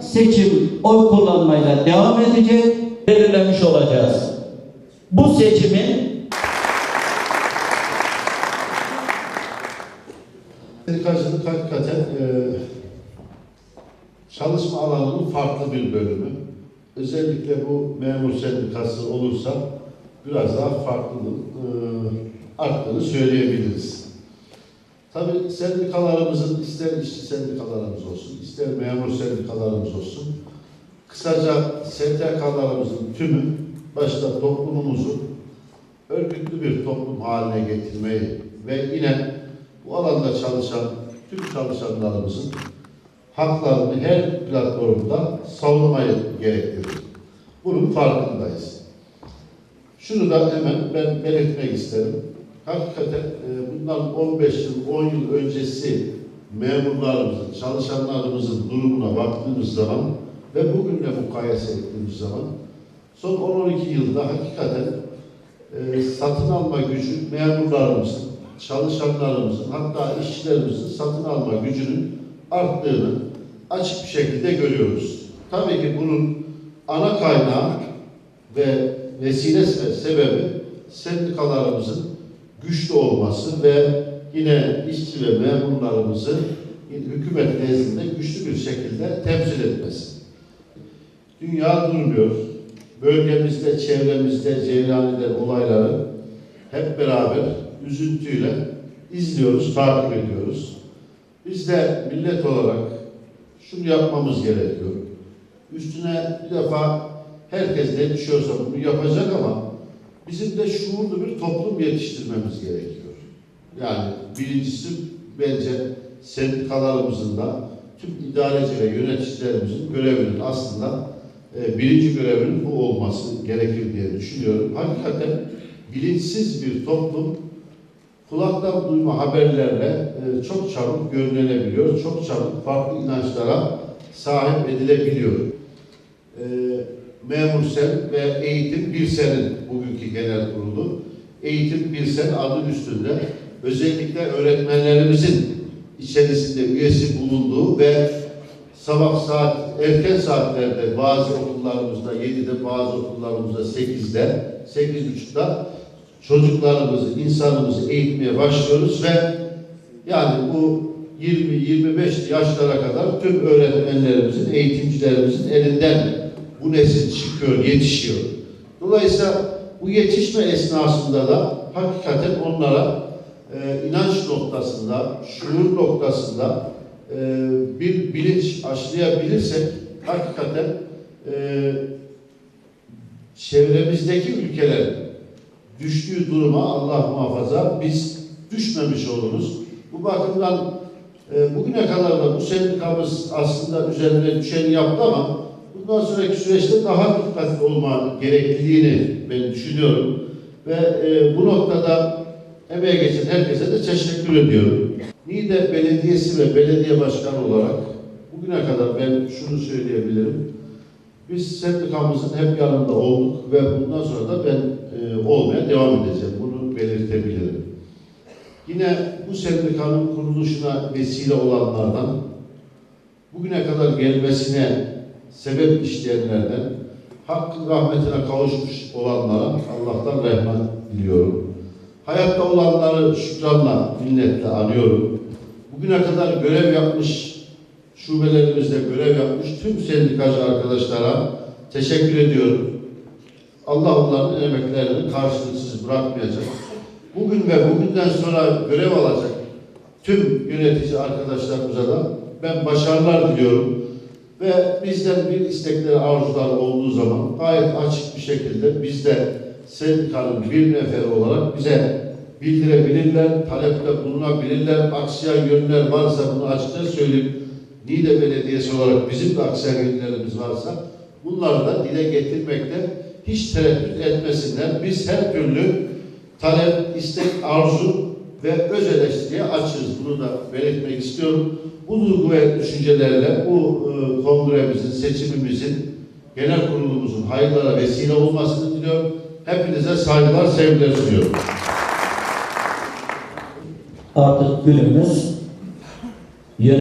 seçim oy kullanmayla devam edecek, belirlemiş olacağız. Bu seçimin Sendikacılık hakikaten e, çalışma alanının farklı bir bölümü. Özellikle bu memur sendikası olursa biraz daha farklılık e, arttığını söyleyebiliriz. Tabii sendikalarımızın ister işçi sendikalarımız olsun, ister memur sendikalarımız olsun, kısaca STK'larımızın tümü başta toplumumuzu örgütlü bir toplum haline getirmeyi ve yine bu alanda çalışan tüm çalışanlarımızın haklarını her platformda savunmayı gerektirir. Bunun farkındayız. Şunu da hemen ben belirtmek isterim. Hakikaten e, bundan 15 yıl, 10 yıl öncesi memurlarımızın, çalışanlarımızın durumuna baktığımız zaman ve bugünle mukayese ettiğimiz zaman son 10-12 yılda hakikaten e, satın alma gücü memurlarımızın, çalışanlarımızın hatta işçilerimizin satın alma gücünün arttığını açık bir şekilde görüyoruz. Tabii ki bunun ana kaynağı ve vesilesi ve sebebi sendikalarımızın güçlü olması ve yine işçi ve memurlarımızı hükümet nezdinde güçlü bir şekilde temsil etmesi. Dünya durmuyor. Bölgemizde, çevremizde cereyan olayları hep beraber üzüntüyle izliyoruz, takip ediyoruz. Biz de millet olarak şunu yapmamız gerekiyor. Üstüne bir defa herkes ne düşüyorsa bunu yapacak ama bizim de şuurlu bir toplum yetiştirmemiz gerekiyor. Yani birincisi bence sendikalarımızın da tüm idareci ve yöneticilerimizin görevinin aslında e, birinci görevinin bu olması gerekir diye düşünüyorum. Hakikaten bilinçsiz bir toplum kulaktan duyma haberlerle e, çok çabuk görünebiliyor, çok çabuk farklı inançlara sahip edilebiliyor. E, Memur Sen ve Eğitim Bir Sen'in bugünkü genel kurulu. Eğitim Bir Sen adı üstünde özellikle öğretmenlerimizin içerisinde üyesi bulunduğu ve sabah saat erken saatlerde bazı okullarımızda 7'de bazı okullarımızda 8'de 8.30'da çocuklarımızı, insanımızı eğitmeye başlıyoruz ve yani bu 20-25 yaşlara kadar tüm öğretmenlerimizin, eğitimcilerimizin elinden bu nesil çıkıyor, yetişiyor. Dolayısıyla bu yetişme esnasında da hakikaten onlara e, inanç noktasında, şuur noktasında e, bir bilinç aşılayabilirsek hakikaten e, çevremizdeki ülkeler düştüğü duruma Allah muhafaza biz düşmemiş oluruz. Bu bakımdan e, bugüne kadar da bu sendikamız aslında üzerine düşeni yaptı ama bundan sonraki süreçte daha dikkatli olma gerekliliğini ben düşünüyorum. Ve e, bu noktada emeğe geçen herkese de teşekkür ediyorum. Niğde Belediyesi ve belediye başkanı olarak bugüne kadar ben şunu söyleyebilirim. Biz sendikamızın hep yanında olduk ve bundan sonra da ben e, olmaya devam edeceğim. Bunu belirtebilirim. Yine bu sendikanın kuruluşuna vesile olanlardan, bugüne kadar gelmesine sebep işleyenlerden, hakkın rahmetine kavuşmuş olanlara Allah'tan rahmet diliyorum. Hayatta olanları şükranla, minnetle anıyorum. Bugüne kadar görev yapmış, şubelerimizde görev yapmış tüm sendikacı arkadaşlara teşekkür ediyorum. Allah onların emeklerini karşılıksız bırakmayacak. Bugün ve bugünden sonra görev alacak tüm yönetici arkadaşlarımıza da ben başarılar diliyorum. Ve bizden bir istekleri, arzular olduğu zaman gayet açık bir şekilde biz de sendikanın bir neferi olarak bize bildirebilirler, talepte bulunabilirler, aksayan yönler varsa bunu açıkça söyleyip Niğde Belediyesi olarak bizim de aksayan yönlerimiz varsa bunları da dile getirmekte hiç tereddüt etmesinler. Biz her türlü talep, istek, arzu ve öz eleştiriye açığız. Bunu da belirtmek istiyorum. Bu duygu ve düşüncelerle bu e, kongremizin, seçimimizin, genel kurulumuzun hayırlara vesile olmasını diliyorum. Hepinize saygılar, sevgiler sunuyorum. artık günümüz